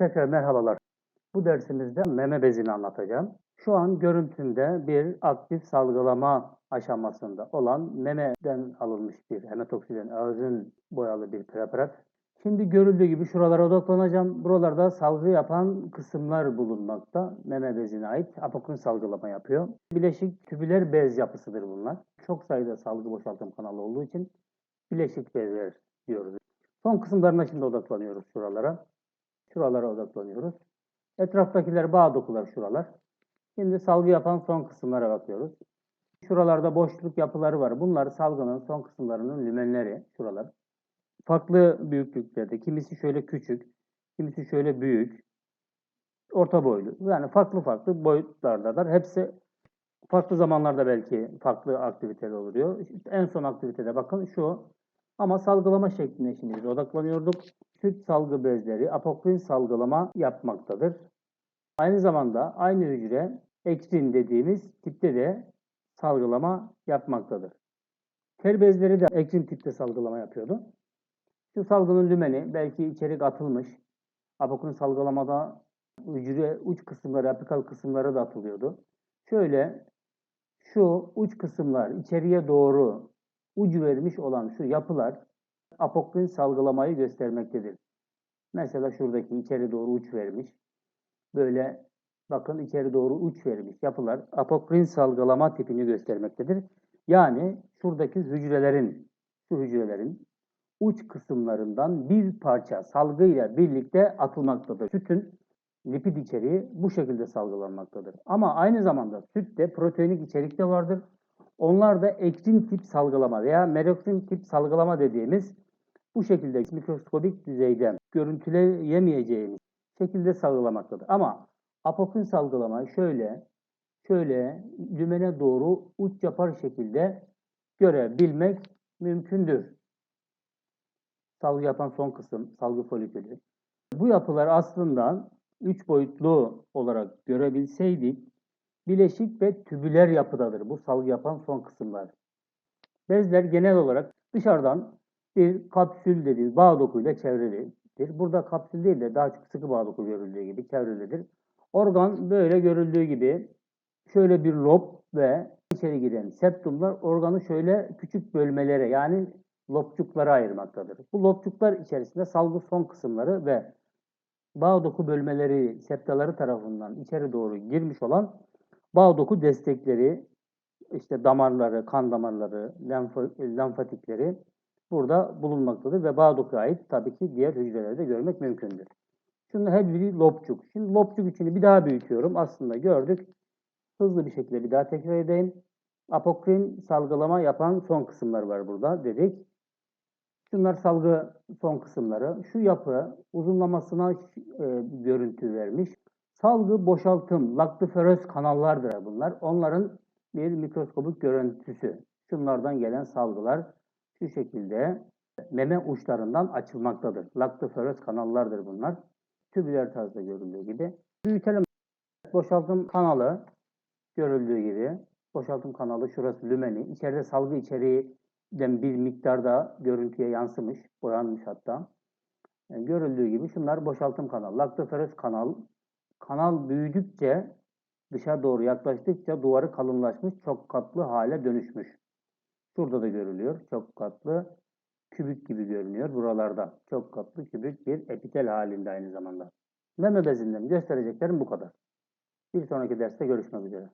Tekrar merhabalar. Bu dersimizde meme bezini anlatacağım. Şu an görüntümde bir aktif salgılama aşamasında olan memeden alınmış bir hematoksijen ağzın boyalı bir preparat. Şimdi görüldüğü gibi şuralara odaklanacağım. Buralarda salgı yapan kısımlar bulunmakta. Meme bezine ait apokrin salgılama yapıyor. Bileşik tübüler bez yapısıdır bunlar. Çok sayıda salgı boşaltım kanalı olduğu için bileşik bezler diyoruz. Son kısımlarına şimdi odaklanıyoruz şuralara. Şuralara odaklanıyoruz. Etraftakiler bağ dokular şuralar. Şimdi salgı yapan son kısımlara bakıyoruz. Şuralarda boşluk yapıları var. Bunlar salgının son kısımlarının lümenleri. Şuralar. Farklı büyüklüklerde. Kimisi şöyle küçük, kimisi şöyle büyük. Orta boylu. Yani farklı farklı boyutlardadır. Hepsi farklı zamanlarda belki farklı aktiviteler oluyor. İşte en son aktivitede bakın şu. Ama salgılama şekline şimdi biz odaklanıyorduk. Süt salgı bezleri apokrin salgılama yapmaktadır. Aynı zamanda aynı hücre eksin dediğimiz tipte de salgılama yapmaktadır. Ter bezleri de eksin tipte salgılama yapıyordu. Şu salgının lümeni belki içerik atılmış. Apokrin salgılamada hücre uç kısımları, apikal kısımları da atılıyordu. Şöyle şu uç kısımlar içeriye doğru ucu vermiş olan şu yapılar apokrin salgılamayı göstermektedir. Mesela şuradaki içeri doğru uç vermiş. Böyle bakın içeri doğru uç vermiş yapılar apokrin salgılama tipini göstermektedir. Yani şuradaki hücrelerin, şu hücrelerin uç kısımlarından bir parça salgı ile birlikte atılmaktadır. Sütün lipid içeriği bu şekilde salgılanmaktadır. Ama aynı zamanda sütte proteinik içerik de vardır. Onlar da ektin tip salgılama veya meroksin tip salgılama dediğimiz bu şekilde mikroskobik düzeyde görüntüleyemeyeceğimiz şekilde salgılamaktadır. Ama apokrin salgılama şöyle, şöyle dümene doğru uç yapar şekilde görebilmek mümkündür. Salgı yapan son kısım, salgı folikülü. Bu yapılar aslında üç boyutlu olarak görebilseydik, bileşik ve tübüler yapıdadır bu salgı yapan son kısımlar. Bezler genel olarak dışarıdan bir kapsül dediğimiz bağ dokuyla çevrilidir. Burada kapsül değil de daha çok sıkı bağ doku görüldüğü gibi çevrilidir. Organ böyle görüldüğü gibi şöyle bir lob ve içeri giren septumlar organı şöyle küçük bölmelere yani lobçuklara ayırmaktadır. Bu lobçuklar içerisinde salgı son kısımları ve bağ doku bölmeleri, septaları tarafından içeri doğru girmiş olan bağ doku destekleri, işte damarları, kan damarları, lenfatikleri burada bulunmaktadır ve bağ dokuya ait tabii ki diğer hücrelerde görmek mümkündür. Şimdi her biri lobçuk. Şimdi lobçuk içini bir daha büyütüyorum. Aslında gördük. Hızlı bir şekilde bir daha tekrar edeyim. Apokrin salgılama yapan son kısımlar var burada dedik. Şunlar salgı son kısımları. Şu yapı uzunlamasına e, görüntü vermiş. Salgı boşaltım, laktoferöz kanallardır bunlar. Onların bir mikroskobik görüntüsü. Şunlardan gelen salgılar şu şekilde meme uçlarından açılmaktadır. Laktoferöz kanallardır bunlar. Tübüler tarzda görüldüğü gibi. Büyütelim. Boşaltım kanalı görüldüğü gibi. Boşaltım kanalı şurası lümeni. İçeride salgı içeriğinden bir miktarda görüntüye yansımış, boyanmış hatta. Yani görüldüğü gibi şunlar boşaltım kanalı. Laktoferöz kanal. Kanal büyüdükçe dışa doğru yaklaştıkça duvarı kalınlaşmış, çok katlı hale dönüşmüş. Şurada da görülüyor. Çok katlı kübük gibi görünüyor buralarda. Çok katlı kübük bir epitel halinde aynı zamanda. Meme bezinden göstereceklerim bu kadar. Bir sonraki derste görüşmek üzere.